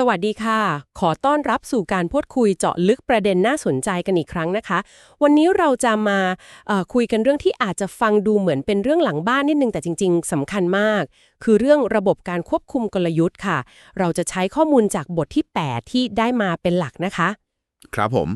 สวัสดีค่ะ ขอต้อนรับสู่การพูดคุยเจาะลึกประเด็นน่าสนใจกันอีกครั้งนะคะ วันนี้เราจะมาคุยกันเรื่องที่อาจจะฟังดูเหมือนเป็นเรื่องหลังบ้านนิดนึงแต่จริง ๆสำคัญมาก คือเรื่องระบบการควบคุมกลยุทธ์ค่ะ เราจะใช้ข้อมูลจากบทที่ 8 ที่ได้มาเป็นหลักนะคะ ครับผม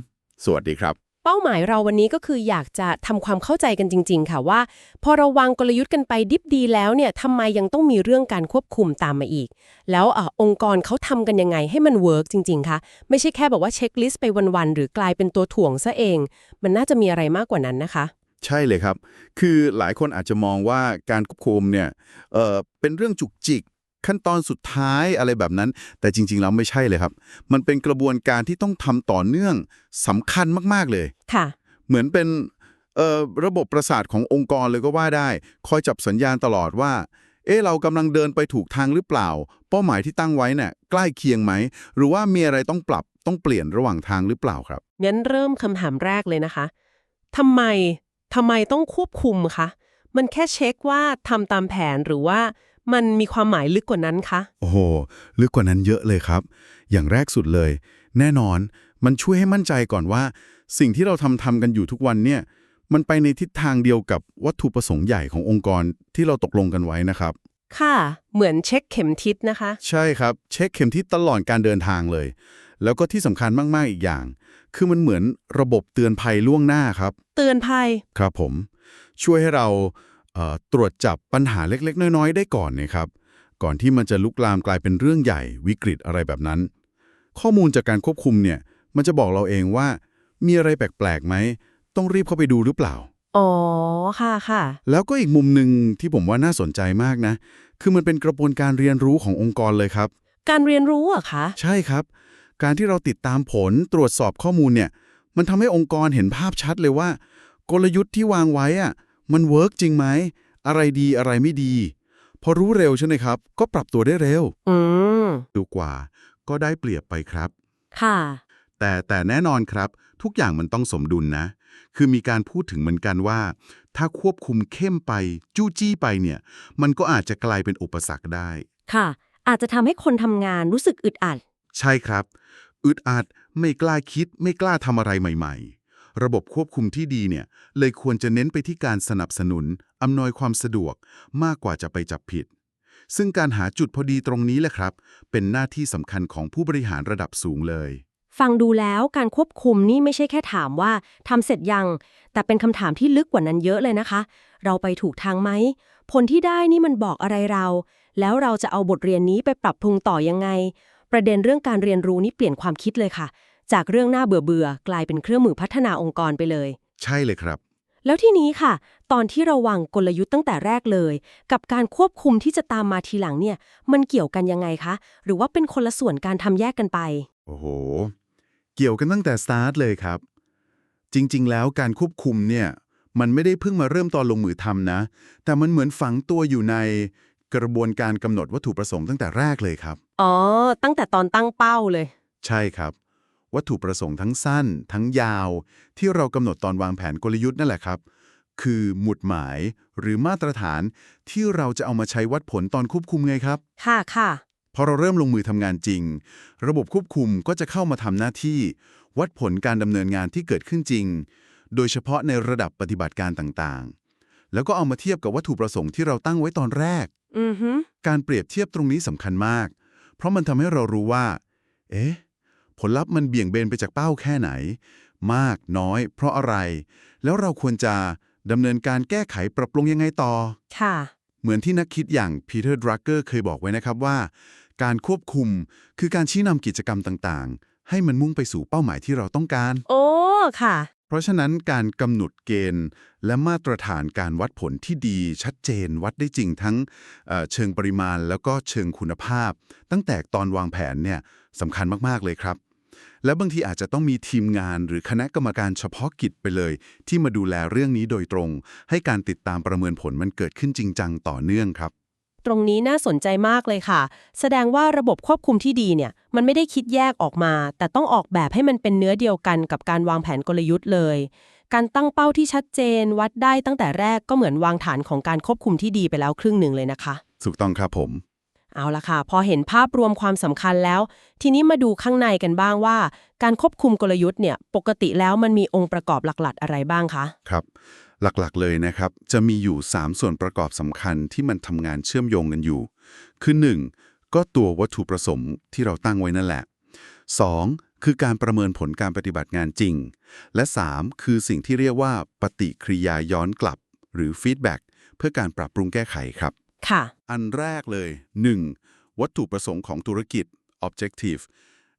สวัสดีครับ เป้าหมายเราวันนี้ก็คืออยากจะทำความเข้าใจกันจริง ๆ ค่ะว่า พอเราวางกลยุทธ์กันไปดิบดีแล้วเนี่ยทำไมยังต้องมีเรื่องการควบคุมตามมาอีก แล้วออองค์กรเขาทำกันยังไงให้มันเวิร์กจริง ๆคะไม่ใช่แค่บอกว่าเช็คลิสต์ไปวันๆหรือกลายเป็นตัวถ่วงซะเอง มันน่าจะมีอะไรมากกว่านั้นนะคะ ใช่เลยครับ คือหลายคนอาจจะมองว่าการควบคุมเนี่ยเอ่อเป็นเรื่องจุกจิก ขั้นตอนสุดท้ายอะไรแบบนั้น แต่จริง ๆ แล้วไม่ใช่เลยครับ มันเป็นกระบวนการที่ต้องทำต่อเนื่องสำคัญมากๆเลยค่ะ เหมือนเป็นเอ่อระบบประสาทขององค์กรเลยก็ว่าได้ คอยจับสัญญาณตลอดว่า เอ๊ะเรากำลังเดินไปถูกทางหรือเปล่า เป้าหมายที่ตั้งไว้เนี่ยใกล้เคียงไหม หรือว่ามีอะไรต้องปรับต้องเปลี่ยนระหว่างทางหรือเปล่าครับงั้นเริ่มคำถามแรกเลยนะคะทำไมทำไมต้องควบคุมคะมันแค่เช็คว่าทำตามแผนหรือว่า มันมีความหมายลึกกว่านั้นคะ โอ้โห ลึกกว่านั้นเยอะเลยครับ อย่างแรกสุดเลย แน่นอน มันช่วยให้มั่นใจก่อนว่า สิ่งที่เราทำทำกันอยู่ทุกวันเนี่ย มันไปในทิศทางเดียวกับวัตถุประสงค์ใหญ่ขององค์กรที่เราตกลงกันไว้นะครับ ค่ะ เหมือนเช็คเข็มทิศนะคะ ใช่ครับ เช็คเข็มทิศตลอดการเดินทางเลย แล้วก็ที่สำคัญมาก ๆ อีกอย่าง คือมันเหมือนระบบเตือนภัยล่วงหน้าครับ เตือนภัย ครับผม ช่วยให้เราเอ่อ ตรวจจับปัญหาเล็ก ๆ น้อย ๆ ได้ก่อนนะครับ ก่อนที่มันจะลุกลามกลายเป็นเรื่องใหญ่วิกฤตอะไรแบบนั้น ข้อมูลจากการควบคุมเนี่ย มันจะบอกเราเองว่า มีอะไรแปลกๆไหม ต้องรีบเข้าไปดูหรือเปล่า อ๋อ ค่ะค่ะ แล้วก็อีกมุมหนึ่งที่ผมว่าน่าสนใจมากนะ คือมันเป็นกระบวนการเรียนรู้ขององค์กรเลยครับ การเรียนรู้อะคะ ใช่ครับ การที่เราติดตามผลตรวจสอบข้อมูลเนี่ย มันทำให้องค์กรเห็นภาพชัดเลยว่า กลยุทธ์ที่วางไว้อะ มันเวิร์กจริงไหม อะไรดีอะไรไม่ดี พอรู้เร็วใช่ไหมครับ ก็ปรับตัวได้เร็วอืมดูกว่า ก็ได้เปรียบไปครับ ค่ะ แต่แต่แน่นอนครับ ทุกอย่างมันต้องสมดุลนะ คือมีการพูดถึงเหมือนกันว่า ถ้าควบคุมเข้มไปจู้จี้ไปเนี่ย มันก็อาจจะกลายเป็นอุปสรรคได้ ค่ะ อาจจะทำให้คนทำงานรู้สึกอึดอัด ใช่ครับ อึดอัดไม่กล้าคิดไม่กล้าทำอะไรใหม่ ๆ ระบบควบคุมที่ดีเนี่ยเลยควรจะเน้นไปที่การสนับสนุน อำนวยความสะดวกมากกว่าจะไปจับผิด ซึ่งการหาจุดพอดีตรงนี้แหละครับ เป็นหน้าที่สำคัญของผู้บริหารระดับสูงเลย ฟังดูแล้วการควบคุมนี่ไม่ใช่แค่ถามว่าทำเสร็จยัง แต่เป็นคำถามที่ลึกกว่านั้นเยอะเลยนะคะ เราไปถูกทางไหมผลที่ได้นี่มันบอกอะไรเรา แล้วเราจะเอาบทเรียนนี้ไปปรับปรุงต่อยังไง ประเด็นเรื่องการเรียนรู้นี่เปลี่ยนความคิดเลยค่ะ จากเรื่องน่าเบื่อเบื่อๆกลายเป็นเครื่องมือพัฒนาองค์กรไปเลย ใช่เลยครับ แล้วที่นี้ค่ะ ตอนที่เราวางกลยุทธ์ตั้งแต่แรกเลย กับการควบคุมที่จะตามมาทีหลังเนี่ย มันเกี่ยวกันยังไงคะ หรือว่าเป็นคนละส่วนการทำแยกกันไป โอ้โห เกี่ยวกันตั้งแต่สตาร์ทเลยครับ จริง ๆ แล้วการควบคุมเนี่ย มันไม่ได้เพิ่งมาเริ่มตอนลงมือทำนะ แต่มันเหมือนฝังตัวอยู่ในกระบวนการกำหนดวัตถุประสงค์ตั้งแต่แรกเลยครับ อ๋อ ตั้งแต่ตอนตั้งเป้าเลย ใช่ครับ วัตถุประสงค์ทั้งสั้น ทั้งยาว ที่เรากำหนดตอนวางแผนกลยุทธ์นั่นแหละครับ คือหมุดหมายหรือมาตรฐานที่เราจะเอามาใช้วัดผลตอนควบคุมไงครับ ค่ะค่ะพอเราเริ่มลงมือทำงานจริง ระบบควบคุมก็จะเข้ามาทำหน้าที่ วัดผลการดำเนินงานที่เกิดขึ้นจริง โดยเฉพาะในระดับปฏิบัติการต่างๆ แล้วก็เอามาเทียบกับวัตถุประสงค์ที่เราตั้งไว้ตอนแรกอือฮึการเปรียบเทียบตรงนี้สำคัญมาก เพราะมันทำให้เรารู้ว่า เอ๊ะ ผลลัพธ์มันเบี่ยงเบนไปจากเป้าแค่ไหน มากน้อย เพราะอะไร แล้วเราควรจะดำเนินการแก้ไขปรับปรุงยังไงต่อ ค่ะ เหมือนที่นักคิดอย่างพีเตอร์ดรักเกอร์เคยบอกไว้นะครับว่า การควบคุมคือการชี้นำกิจกรรมต่างๆ ให้มันมุ่งไปสู่เป้าหมายที่เราต้องการ โอ้ ค่ะเพ ราะฉะนั้นการกำหนดเกณฑ์ และมาตรฐานการวัดผลที่ดีชัดเจนวัดได้จริงทั้งเเชิงปริมาณแล้วก็เชิงคุณภาพ ตั้งแต่ตอนวางแผนเนี่ยสำคัญมาก ๆ เลยครับ และบางทีอาจจะต้องมีทีมงานหรือคณะกรรมการเฉพาะกิจไปเลย ที่มาดูแลเรื่องนี้โดยตรง ให้การติดตามประเมินผลมันเกิดขึ้นจริงจังต่อเนื่องครับ ตรงนี้น่าสนใจมากเลยค่ะ แสดงว่าระบบควบคุมที่ดีเนี่ย มันไม่ได้คิดแยกออกมา แต่ต้องออกแบบให้มันเป็นเนื้อเดียวกันกับการวางแผนกลยุทธ์เลย การตั้งเป้าที่ชัดเจน วัดได้ตั้งแต่แรกก็เหมือนวางฐานของการควบคุมที่ดีไปแล้วครึ่งหนึ่งเลยนะคะ ถูกต้องครับผม เอาละค่ะ พอเห็นภาพรวมความสำคัญแล้ว ทีนี้มาดูข้างในกันบ้างว่า การควบคุมกลยุทธ์เนี่ย ปกติแล้วมันมีองค์ประกอบหลักๆ อะไรบ้างคะ ครับ หลักๆ เลยนะครับ จะมีอยู่ 3 ส่วนประกอบสำคัญที่มันทำงานเชื่อมโยงกันอยู่ คือ 1. ก็ตัววัตถุประสงค์ที่เราตั้งไว้นั่นแหละ 2. คือการประเมินผลการปฏิบัติงานจริง และ 3. คือสิ่งที่เรียกว่าปฏิกิริยาย้อนกลับ หรือฟีดแบ็กเพื่อการปรับปรุงแก้ไขครับ ค่ะ อันแรกเลย 1. วัตถุประสงค์ของธุรกิจ objective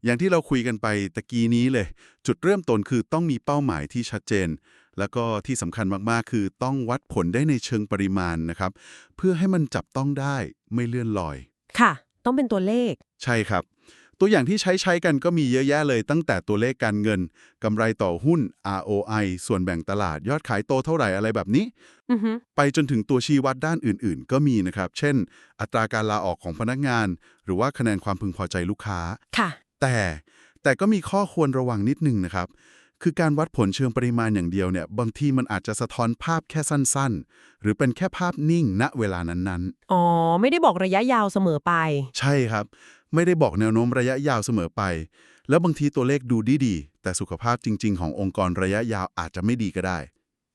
อย่างที่เราคุยกันไปตะกี้นี้เลย จุดเริ่มต้นคือต้องมีเป้าหมายที่ชัดเจน แล้วก็ที่สำคัญมาก ๆ คือต้องวัดผลได้ในเชิงปริมาณนะครับ เพื่อให้มันจับต้องได้ไม่เลื่อนลอย ค่ะ ต้องเป็นตัวเลข ใช่ครับ ตัวอย่างที่ใช้ใช้กันก็มีเยอะแยะเลย ตั้งแต่ตัวเลขการเงินกำไรต่อหุ้น ROI ส่วนแบ่งตลาดยอดขายโตเท่าไหร่อะไรแบบนี้ อือฮึไปจนถึงตัวชี้วัดด้านอื่น ๆ ก็มีนะครับ เช่น อัตราการลาออกของพนักงาน หรือว่าคะแนนความพึงพอใจลูกค้า ค่ะ แต่แต่ก็มีข้อควรระวังนิดนึงนะครับ คือการวัดผลเชิงปริมาณอย่างเดียวเนี่ยบางทีมันอาจจะสะท้อนภาพแค่สั้นๆ หรือเป็นแค่ภาพนิ่งณเวลานั้นอ๋อ ไม่ได้บอกระยะยาวเสมอไปๆใช่ครับ ไม่ได้บอกแนวโน้มระยะยาวเสมอไป แล้วบางทีตัวเลขดูดีๆ แต่สุขภาพจริง ๆ ขององค์กรระยะยาวอาจจะไม่ดีก็ได้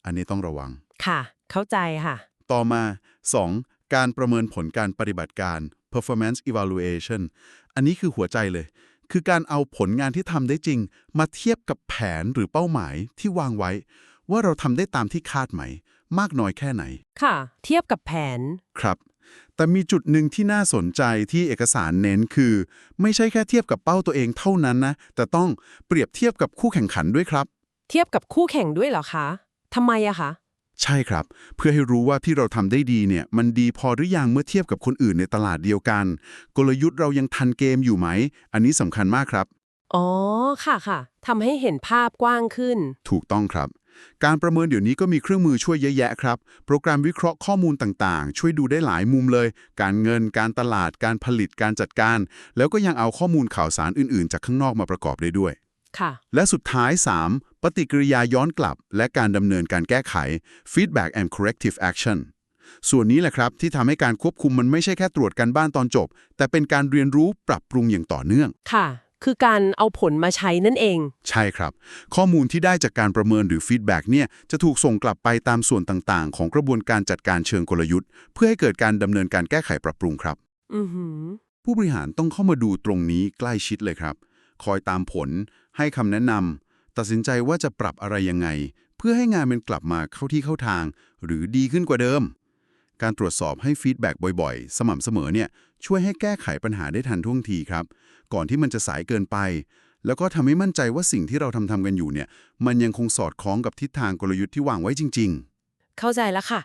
อันนี้ต้องระวัง ค่ะ เข้าใจค่ะ ต่อมา 2. การประเมินผลการปฏิบัติการ performance evaluation อันนี้คือหัวใจเลย คือการเอาผลงานที่ทำได้จริง มาเทียบกับแผนหรือเป้าหมายที่วางไว้ ว่าเราทำได้ตามที่คาดไหม มากน้อยแค่ไหน ค่ะ เทียบกับแผน ครับ แต่มีจุดหนึ่งที่น่าสนใจที่เอกสารเน้นคือ ไม่ใช่แค่เทียบกับเป้าตัวเองเท่านั้นนะ แต่ต้องเปรียบเทียบกับคู่แข่งขันด้วยครับ เทียบกับคู่แข่งด้วยเหรอคะทำไมอะคะ ใช่ครับ เพื่อให้รู้ว่าที่เราทำได้ดีเนี่ย มันดีพอหรือยังเมื่อเทียบกับคนอื่นในตลาดเดียวกัน กลยุทธ์เรายังทันเกมอยู่ไหม อันนี้สำคัญมากครับ อ๋อ ค่ะค่ะทำให้เห็นภาพกว้างขึ้น ถูกต้องครับ การประเมินเดี๋ยวนี้ก็มีเครื่องมือช่วยเยอะแยะครับ โปรแกรมวิเคราะห์ข้อมูลต่างๆ ช่วยดูได้หลายมุมเลย การเงิน การตลาด การผลิต การจัดการ แล้วก็ยังเอาข้อมูลข่าวสารอื่นๆ จากข้างนอกมาประกอบได้ด้วย ค่ะ และสุดท้าย 3. ปฏิกิริยาย้อนกลับ และการดำเนินการแก้ไข feedback and corrective action ส่วนนี้แหละครับที่ทำให้การควบคุมมันไม่ใช่แค่ตรวจการบ้านตอนจบ แต่เป็นการเรียนรู้ปรับปรุงอย่างต่อเนื่อง ค่ะ คือการเอาผลมาใช้นั่นเอง ใช่ครับ ข้อมูลที่ได้จากการประเมินหรือฟีดแบ็กเนี่ยจะถูกส่งกลับไปตามส่วนต่างๆ ของกระบวนการจัดการเชิงกลยุทธ์ เพื่อให้เกิดการดำเนินการแก้ไขปรับปรุงครับ อือหือ ผู้บริหารต้องเข้ามาดูตรงนี้ใกล้ชิดเลยครับ คอยตามผล ให้คำแนะนำตัดสินใจว่าจะปรับอะไรยังไง เพื่อให้งานมันกลับมาเข้าที่เข้าทาง หรือดีขึ้นกว่าเดิม การตรวจสอบให้ฟีดแบ็กบ่อยๆ สม่ำเสมอเนี่ยช่วยให้แก้ไขปัญหาได้ทันท่วงทีครับ ก่อนที่มันจะสายเกินไป แล้วก็ทำให้มั่นใจว่าสิ่งที่เราทำทำกันอยู่เนี่ย มันยังคงสอดคล้องกับทิศทางกลยุทธ์ที่วางไว้จริง ๆ เข้าใจแล้วค่ะ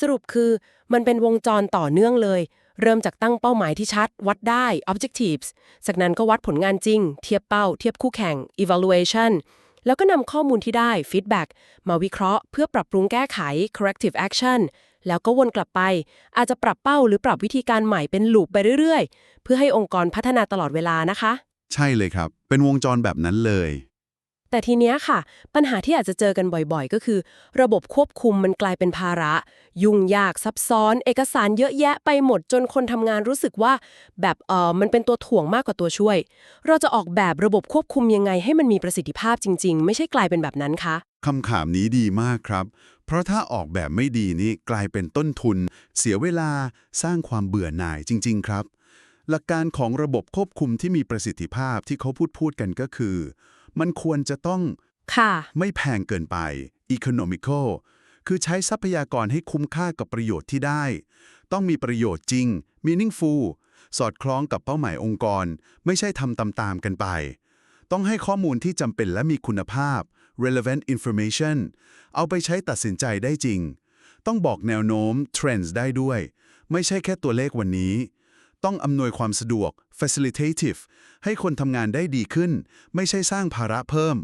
สรุปคือมันเป็นวงจรต่อเนื่องเลย เริ่มจากตั้งเป้าหมายที่ชัด วัดได้ objectives จากนั้นก็วัดผลงานจริง เทียบเป้า เทียบคู่แข่ง evaluation แล้วก็นำข้อมูลที่ได้ feedback มาวิเคราะห์ เพื่อปรับปรุงแก้ไข corrective action แล้วก็วนกลับไป อาจจะปรับเป้าหรือปรับวิธีการใหม่เป็นลูปไปเรื่อยๆ เพื่อให้องค์กรพัฒนาตลอดเวลานะคะ ใช่เลยครับ เป็นวงจรแบบนั้นเลย แต่ทีเนี้ยค่ะ ปัญหาที่อาจจะเจอกันบ่อยๆ ก็คือ ระบบควบคุมมันกลายเป็นภาระ ยุ่งยากซับซ้อน เอกสารเยอะแยะไปหมดจนคนทำงานรู้สึกว่า แบบเออมันเป็นตัวถ่วงมากกว่าตัวช่วย เราจะออกแบบระบบควบคุมยังไงให้มันมีประสิทธิภาพจริง ๆ ไม่ใช่กลายเป็นแบบนั้นคะคำถามนี้ดีมากครับ เพราะถ้าออกแบบไม่ดีนี่กลายเป็นต้นทุน เสียเวลาสร้างความเบื่อหน่ายจริง ๆ ครับ หลักการของระบบควบคุมที่มีประสิทธิภาพที่เขาพูดพูดกันก็คือ มันควรจะต้องค่ะไม่แพงเกินไป economical คือใช้ทรัพยากรให้คุ้มค่ากับประโยชน์ที่ได้ ต้องมีประโยชน์จริง meaningful สอดคล้องกับเป้าหมายองค์กร ไม่ใช่ทำตามๆกันไป ต้องให้ข้อมูลที่จำเป็นและมีคุณภาพ relevant information เอาไปใช้ตัดสินใจได้จริง ต้องบอกแนวโน้ม trends ได้ด้วย ไม่ใช่แค่ตัวเลขวันนี้ ต้องอำนวยความสะดวก facilitative ให้คนทำงานได้ดีขึ้น ไม่ใช่สร้างภาระเพิ่ม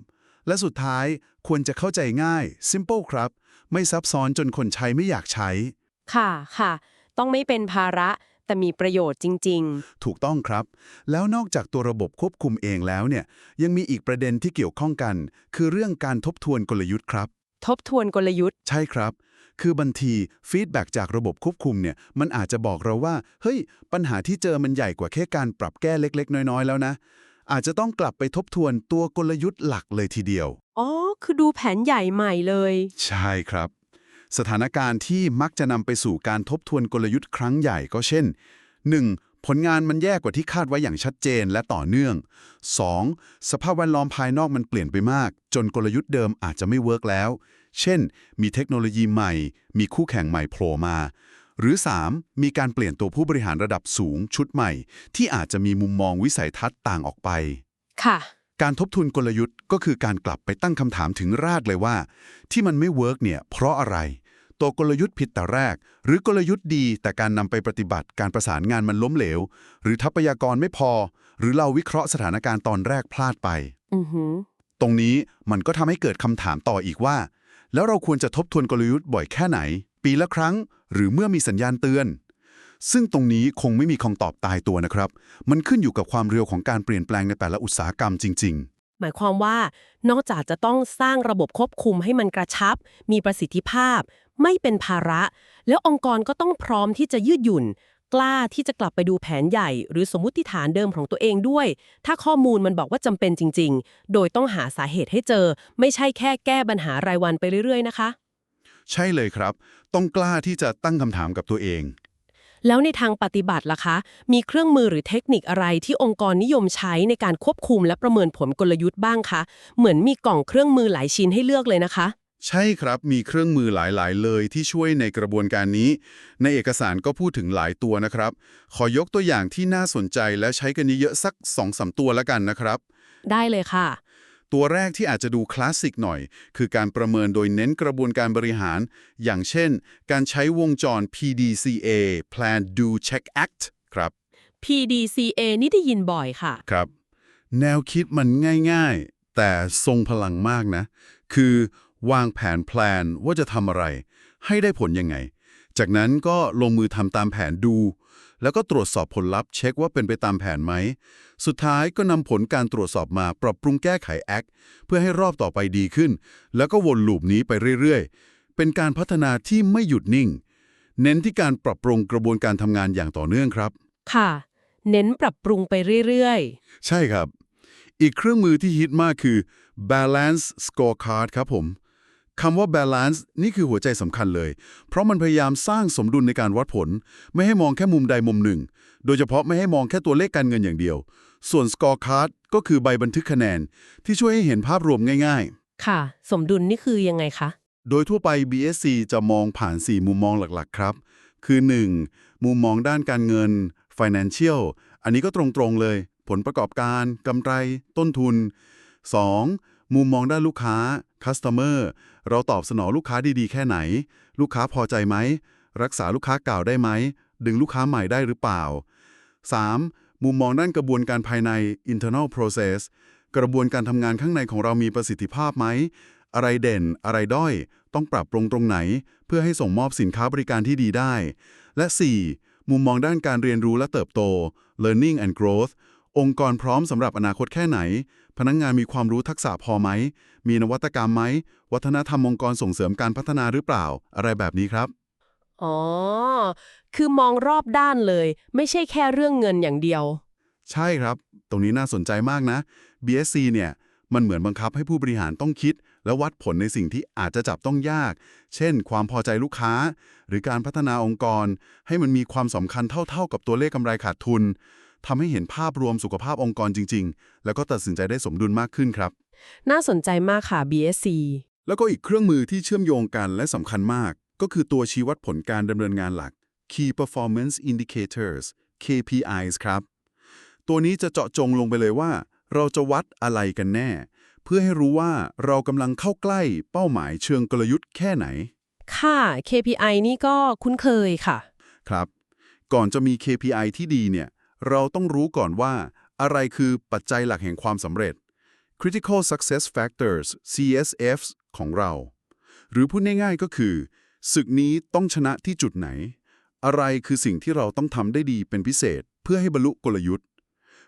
และสุดท้ายควรจะเข้าใจง่าย simple ครับ ไม่ซับซ้อนจนคนใช้ไม่อยากใช้ ค่ะค่ะ ต้องไม่เป็นภาระแต่มีประโยชน์จริงถูกต้องครับ แล้วนอกจากตัวระบบควบคุมเองแล้วเนี่ย ยังมีอีกประเด็นที่เกี่ยวข้องกัน คือเรื่องการทบทวนกลยุทธ์ครับๆทบทวนกลยุทธ์ ใช่ครับ คือบางทีฟีดแบ็จากระบบควบคุมเนี่ยมันอาจจะบอกเราว่าเฮ้ยปัญหาที่เจอมันใหญ่กว่าแค่การปรับแก้เล็ก ๆ น้อยๆ แล้วนะ อาจจะต้องกลับไปทบทวนตัวกลยุทธ์หลักเลยทีเดียวอ๋อคือดูแผนใหญ่ใหม่เลย ใช่ครับ สถานการณ์ที่มักจะนำไปสู่การทบทวนกลยุทธ์ครั้งใหญ่ก็เช่น 1. ผลงานมันแย่กว่าที่คาดไว้อย่างชัดเจนและต่อเนื่อง 2. สภาพแวดล้อมภายนอกมันเปลี่ยนไปมาก จนกลยุทธ์เดิมอาจจะไม่เวิร์กแล้ว เช่น มีเทคโนโลยีใหม่ มีคู่แข่งใหม่โผล่มา หรือ 3. มีการเปลี่ยนตัวผู้บริหารระดับสูงชุดใหม่ ที่อาจจะมีมุมมองวิสัยทัศน์ต่างออกไป ค่ะ การทบทวนกลยุทธ์ก็คือการกลับไปตั้งคำถามถึงรากเลยว่า ที่มันไม่เวิร์กเนี่ยเพราะอะไร ตัวกลยุทธ์ผิดแต่แรก หรือกลยุทธ์ดี แต่การนำไปปฏิบัติการประสานงานมันล้มเหลว หรือทรัพยากรไม่พอ หรือเราวิเคราะห์สถานการณ์ตอนแรกพลาดไป อือหือ ตรงนี้มันก็ทำให้เกิดคำถามต่ออีกว่า แล้วเราควรจะทบทวนกลยุทธ์บ่อยแค่ไหน ปีละครั้ง หรือเมื่อมีสัญญาณเตือน ซึ่งตรงนี้คงไม่มีคำตอบตายตัวนะครับ มันขึ้นอยู่กับความเร็วของการเปลี่ยนแปลงในแต่ละอุตสาหกรรมจริง ๆหมายความว่านอกจากจะต้องสร้างระบบควบคุมให้มันกระชับ มีประสิทธิภาพ ไม่เป็นภาระ แล้วองค์กรก็ต้องพร้อมที่จะยืดหยุ่น กล้าที่จะกลับไปดูแผนใหญ่ หรือสมมุติฐานเดิมของตัวเองด้วย ถ้าข้อมูลมันบอกว่าจำเป็นจริง ๆ โดยต้องหาสาเหตุให้เจอ ไม่ใช่แค่แก้ปัญหารายวันไปเรื่อย ๆ นะคะ ใช่เลยครับ ต้องกล้าที่จะตั้งคำถามกับตัวเอง แล้วในทางปฏิบัติล่ะคะ มีเครื่องมือหรือเทคนิคอะไรที่องค์กรนิยมใช้ในการควบคุมและประเมินผลกลยุทธ์บ้างคะ เหมือนมีกล่องเครื่องมือหลายชิ้นให้เลือกเลยนะคะ ใช่ครับมีเครื่องมือหลาย ๆ เลยที่ช่วยในกระบวนการนี้ ในเอกสารก็พูดถึงหลายตัวนะครับ ขอยกตัวอย่างที่น่าสนใจและใช้กันเยอะๆสัก2อสตัวแล้วกันนะครับ ได้เลยค่ะ ตัวแรกที่อาจจะดูคลาสสิกหน่อย คือการประเมินโดยเน้นกระบวนการบริหาร อย่างเช่น การใช้วงจร PDCA Plan Do Check Act ครับ PDCA นี่ได้ยินบ่อยค่ะ ครับ แนวคิดมันง่าย ๆ แต่ทรงพลังมากนะ คือ วางแผนแพลนว่าจะทำอะไร ให้ได้ผลยังไง จากนั้นก็ลงมือทำตามแผนดู แล้วก็ตรวจสอบผลลัพธ์เช็คว่าเป็นไปตามแผนไหม สุดท้ายก็นำผลการตรวจสอบมาปรับปรุงแก้ไขแอคเพื่อให้รอบต่อไปดีขึ้น แล้วก็วนลูปนี้ไปเรื่อยๆ เป็นการพัฒนาที่ไม่หยุดนิ่ง เน้นที่การปรับปรุงกระบวนการทำงานอย่างต่อเนื่องครับ ค่ะ เน้นปรับปรุงไปเรื่อยใช่ครับ อีกเครื่องมือที่ฮิตมากคือ balance scorecard ครับผม คำว่า balance นี่คือหัวใจสำคัญเลย เพราะมันพยายามสร้างสมดุลในการวัดผล ไม่ให้มองแค่มุมใดมุมหนึ่ง โดยเฉพาะไม่ให้มองแค่ตัวเลขการเงินอย่างเดียว ส่วน scorecard ก็คือใบบันทึกคะแนน ที่ช่วยให้เห็นภาพรวมง่าย ๆ ค่ะ สมดุลนี่คือยังไงคะๆโดยทั่วไป BSC จะมองผ่าน 4 มุมมองหลักๆ ครับ คือ 1. มุมมองด้านการเงิน financial อันนี้ก็ตรงๆเลย ผลประกอบการกำไร ต้นทุน 2. มุมมองด้านลูกค้า customer เราตอบสนองลูกค้าดีๆ แค่ไหน ลูกค้าพอใจไหม รักษาลูกค้าเก่าได้ไหม ดึงลูกค้าใหม่ได้หรือเปล่า 3. มุมมองด้านกระบวนการภายใน internal process กระบวนการทำงานข้างในของเรามีประสิทธิภาพไหม อะไรเด่น อะไรด้อย ต้องปรับปรุงตรงไหน เพื่อให้ส่งมอบสินค้าบริการที่ดีได้ และ 4. มุมมองด้านการเรียนรู้และเติบโต learning and growth องค์กรพร้อมสำหรับอนาคตแค่ไหน พนักงงานมีความรู้ทักษะพอไหม มีนวัตกรรมไหม วัฒนธรรมองค์กรส่งเสริมการพัฒนาหรือเปล่า อะไรแบบนี้ครับ อ๋อ คือมองรอบด้านเลย ไม่ใช่แค่เรื่องเงินอย่างเดียว ใช่ครับ ตรงนี้น่าสนใจมากนะ BSC เนี่ย มันเหมือนบังคับให้ผู้บริหารต้องคิด และวัดผลในสิ่งที่อาจจะจับต้องยาก เช่น ความพอใจลูกค้า หรือการพัฒนาองค์กร ให้มันมีความสำคัญเท่า ๆ กับตัวเลขกำไรขาดทุน ทำให้เห็นภาพรวมสุขภาพองค์กรจริง ๆ แล้วก็ตัดสินใจได้สมดุลมากขึ้นครับ น่าสนใจมากค่ะ BSC แล้วก็อีกเครื่องมือที่เชื่อมโยงกันและสำคัญมาก ก็คือตัวชี้วัดผลการดำเนินงานหลัก Key Performance Indicators KPIs ครับ ตัวนี้จะเจาะจงลงไปเลยว่า เราจะวัดอะไรกันแน่ เพื่อให้รู้ว่าเรากำลังเข้าใกล้เป้าหมายเชิงกลยุทธ์แค่ไหน ค่ะ KPI นี่ก็คุ้นเคยค่ะ ครับ ก่อนจะมี KPI ที่ดีเนี่ย เราต้องรู้ก่อนว่า อะไรคือปัจจัยหลักแห่งความสำเร็จ Critical Success Factors CSFs ของเรา หรือพูดง่ายๆก็คือศึกนี้ต้องชนะที่จุดไหน อะไรคือสิ่งที่เราต้องทำได้ดีเป็นพิเศษ เพื่อให้บรรลุกลยุทธ์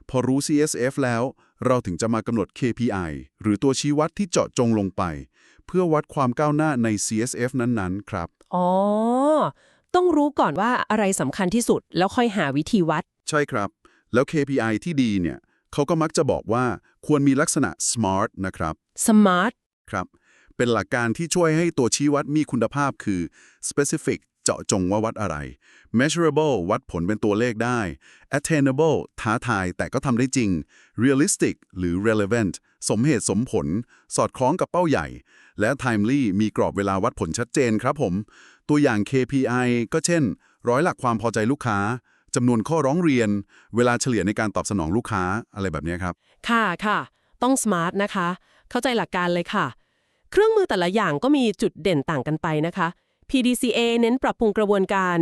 พอรู้ CSF แล้ว เราถึงจะมากำหนด KPI หรือตัวชี้วัดที่เจาะจงลงไป เพื่อวัดความก้าวหน้าใน CSF นั้นๆ ครับ อ๋อ ต้องรู้ก่อนว่าอะไรสำคัญที่สุด แล้วค่อยหาวิธีวัด ใช่ครับ แล้ว KPI ที่ดีเนี่ยเขาก็มักจะบอกว่าควรมีลักษณะ smart นะครับ smart ครับเป็นหลักการที่ช่วยให้ตัวชี้วัดมีคุณภาพคือ specific เจาะจงว่าวัดอะไร measurable วัดผลเป็นตัวเลขได้ attainable ท้าทายแต่ก็ทำได้จริง realistic หรือ relevant สมเหตุสมผล สอดคล้องกับเป้าใหญ่ และ timely มีกรอบเวลาวัดผลชัดเจนครับผม ตัวอย่าง KPI ก็เช่น ร้อยหลักความพอใจลูกค้าจำนวนข้อร้องเรียน เวลาเฉลี่ยในการตอบสนองลูกค้าอะไรแบบนี้ครับ ค่ะค่ะ ต้อง smart นะคะ เข้าใจหลักการเลยค่ะ เครื่องมือแต่ละอย่างก็มีจุดเด่นต่างกันไปนะคะ PDCA เน้นปรับปรุงกระบวนการ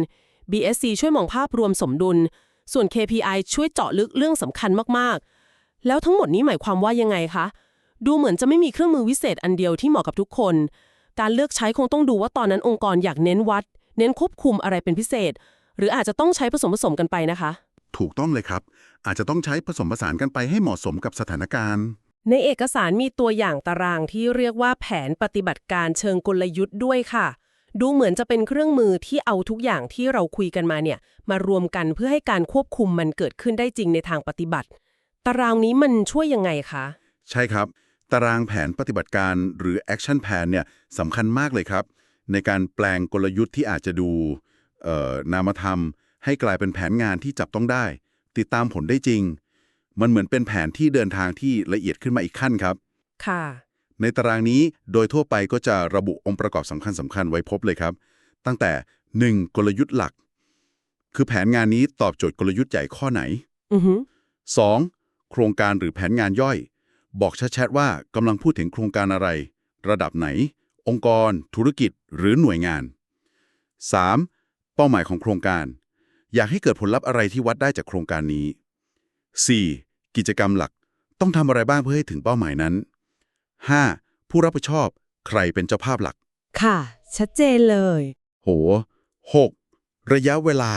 BSC ช่วยมองภาพรวมสมดุล ส่วน KPI ช่วยเจาะลึกเรื่องสำคัญมากๆ แล้วทั้งหมดนี้หมายความว่ายังไงคะ ดูเหมือนจะไม่มีเครื่องมือวิเศษอันเดียวที่เหมาะกับทุกคน การเลือกใช้คงต้องดูว่าตอนนั้นองค์กรอยากเน้นวัด เน้นควบคุมอะไรเป็นพิเศษ หรืออาจจะต้องใช้ผสมผสมกันไปนะคะ ถูกต้องเลยครับ อาจจะต้องใช้ผสมผสานกันไปให้เหมาะสมกับสถานการณ์ ในเอกสารมีตัวอย่างตารางที่เรียกว่าแผนปฏิบัติการเชิงกลยุทธ์ด้วยค่ะ ดูเหมือนจะเป็นเครื่องมือที่เอาทุกอย่างที่เราคุยกันมาเนี่ย มารวมกันเพื่อให้การควบคุมมันเกิดขึ้นได้จริงในทางปฏิบัติ ตารางนี้มันช่วยยังไงคะ ใช่ครับ ตารางแผนปฏิบัติการหรือ action plan เนี่ยสำคัญมากเลยครับ ในการแปลงกลยุทธ์ที่อาจจะดูเอ่อนามธรรม ให้กลายเป็นแผนงานที่จับต้องได้ ติดตามผลได้จริง มันเหมือนเป็นแผนที่เดินทางที่ละเอียดขึ้นมาอีกขั้นครับ ค่ะ ในตารางนี้โดยทั่วไปก็จะระบุองค์ประกอบสำคัญสำคัญๆไว้พบเลยครับ ตั้งแต่ 1. กลยุทธ์หลัก คือแผนงานนี้ตอบโจทย์กลยุทธ์ใหญ่ข้อไหนอือฮึ 2. โครงการหรือแผนงานย่อย บอกชัดๆว่ากำลังพูดถึงโครงการอะไร ระดับไหน องค์กร ธุรกิจ หรือหน่วยงาน 3. เป้าหมายของโครงการ อยากให้เกิดผลลัพธ์อะไรที่วัดได้จากโครงการนี้ 4. กิจกรรมหลัก ต้องทำอะไรบ้างเพื่อให้ถึงเป้าหมายนั้น 5. ผู้รับผิดชอบ ใครเป็นเจ้าภาพหลัก ค่ะ ชัดเจนเลย โห 6. ระยะเวลา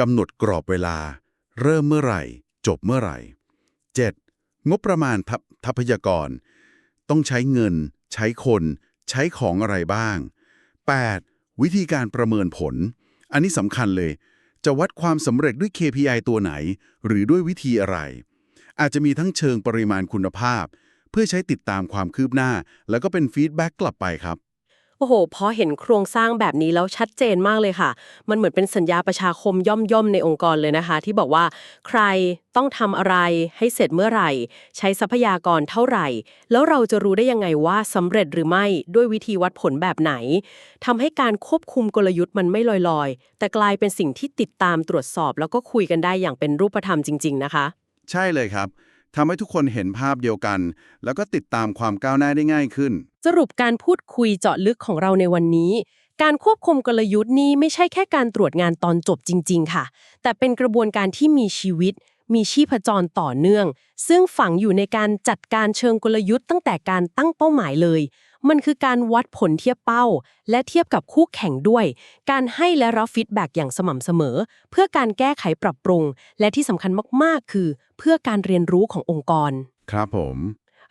กำหนดกรอบเวลา เริ่มเมื่อไหร่ จบเมื่อไหร่ 7. งบประมาณทัพทรัพยากร ต้องใช้เงิน ใช้คน ใช้ของอะไรบ้าง 8. วิธีการประเมินผล อันนี้สำคัญเลย จะวัดความสำเร็จด้วย KPI ตัวไหน หรือด้วยวิธีอะไร อาจจะมีทั้งเชิงปริมาณคุณภาพ เพื่อใช้ติดตามความคืบหน้า แล้วก็เป็นฟีดแบ็กกลับไปครับ โอ้โหพอเห็นโครงสร้างแบบนี้แล้วชัดเจนมากเลยค่ะ มันเหมือนเป็นสัญญาประชาคมย่อมๆในองค์กรเลยนะคะ ที่บอกว่าใครต้องทำอะไรให้เสร็จเมื่อไหร่ ใช้ทรัพยากรเท่าไหร่ แล้วเราจะรู้ได้ยังไงว่าสำเร็จหรือไม่ด้วยวิธีวัดผลแบบไหนทำให้การควบคุมกลยุทธ์มันไม่ลอยๆ แต่กลายเป็นสิ่งที่ติดตามตรวจสอบ แล้วก็คุยกันได้อย่างเป็นรูปธรรมจริง ๆ นะคะ ใช่เลยครับ ทำให้ทุกคนเห็นภาพเดียวกัน แล้วก็ติดตามความก้าวหน้าได้ง่ายขึ้น สรุปการพูดคุยเจาะลึกของเราในวันนี้ การควบคุมกลยุทธ์นี้ไม่ใช่แค่การตรวจงานตอนจบจริง ๆ ค่ะ แต่เป็นกระบวนการที่มีชีวิต มีชีพจรต่อเนื่อง ซึ่งฝังอยู่ในการจัดการเชิงกลยุทธ์ตั้งแต่การตั้งเป้าหมายเลย มันคือการวัดผลเทียบเป้า และเทียบกับคู่แข่งด้วย การให้และรับฟีดแบ็กอย่างสม่ำเสมอ เพื่อการแก้ไขปรับปรุง และที่สำคัญมากๆ คือ เพื่อการเรียนรู้ขององค์กร ครับผม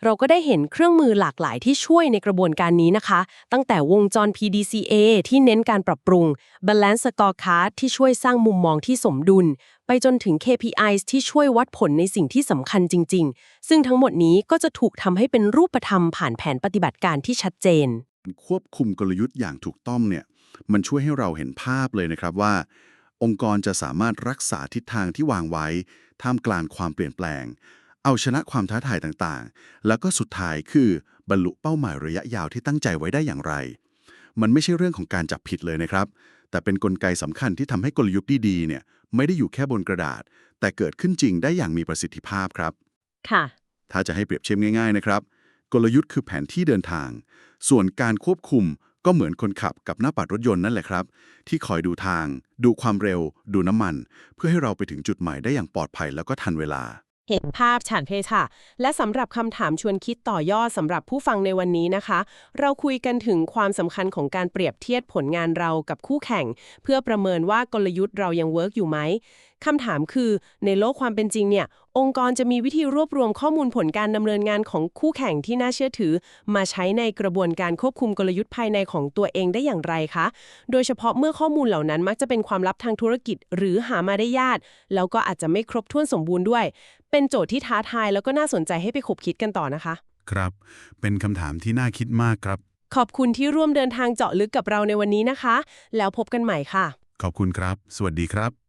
เราก็ได้เห็นเครื่องมือหลากหลายที่ช่วยในกระบวนการนี้นะคะ ตั้งแต่วงจร PDCA ที่เน้นการปรับปรุง Balance Scorecard ที่ช่วยสร้างมุมมองที่สมดุล ไปจนถึง KPIs ที่ช่วยวัดผลในสิ่งที่สำคัญจริง ๆ ซึ่งทั้งหมดนี้ก็จะถูกทำให้เป็นรูปธรรมผ่านแผนปฏิบัติการที่ชัดเจน ควบคุมกลยุทธ์อย่างถูกต้องเนี่ยมันช่วยให้เราเห็นภาพเลยนะครับว่า องค์กรจะสามารถรักษาทิศทางที่วางไว้ ท่ามกลางความเปลี่ยนแปลง เอาชนะความท้าทายต่างๆ แล้วก็สุดท้ายคือบรรลุเป้าหมายระยะยาวที่ตั้งใจไว้ได้อย่างไร มันไม่ใช่เรื่องของการจับผิดเลยนะครับ แต่เป็นนกลไกสำคัญที่ทำให้กลยุทธ์ดีๆเนี่ยไม่ได้อยู่แค่บนกระดาษ แต่เกิดขึ้นจริงได้อย่างมีประสิทธิภาพครับ ค่ะ ถ้าจะให้เปรียบเทียบง่ายๆนะครับ กลยุทธ์คือแผนที่เดินทาง ส่วนการควบคุมก็เหมือนคนขับกับหน้าปัดรถยนต์นั่นแหละครับ ที่คอยดูทาง ดูความเร็ว ดูน้ำมัน เพื่อให้เราไปถึงจุดหมายได้อย่างปลอดภัยแล้วก็ทันเวลา เห็นภาพฉันเพค่ะ และสำหรับคำถามชวนคิดต่อยอดสำหรับผู้ฟังในวันนี้นะคะ เราคุยกันถึงความสำคัญของการเปรียบเทียบผลงานเรากับคู่แข่ง เพื่อประเมินว่ากลยุทธ์เรายังเวิร์กอยู่ไหมคำถามคือ ในโลกความเป็นจริงเนี่ย องค์กรจะมีวิธีรวบรวมข้อมูลผลการดำเนินงานของคู่แข่งที่น่าเชื่อถือ มาใช้ในกระบวนการควบคุมกลยุทธ์ภายในของตัวเองได้อย่างไรคะ โดยเฉพาะเมื่อข้อมูลเหล่านั้นมักจะเป็นความลับทางธุรกิจ หรือหามาได้ยากแล้วก็อาจจะไม่ครบถ้วนสมบูรณ์ด้วย เป็นโจทย์ที่ท้าทายแล้วก็น่าสนใจให้ไปขบคิดกันต่อนะคะ ครับ เป็นคำถามที่น่าคิดมากครับ ขอบคุณที่ร่วมเดินทางเจาะลึกกับเราในวันนี้นะคะ แล้วพบกันใหม่ค่ะ ขอบคุณครับ สวัสดีครับ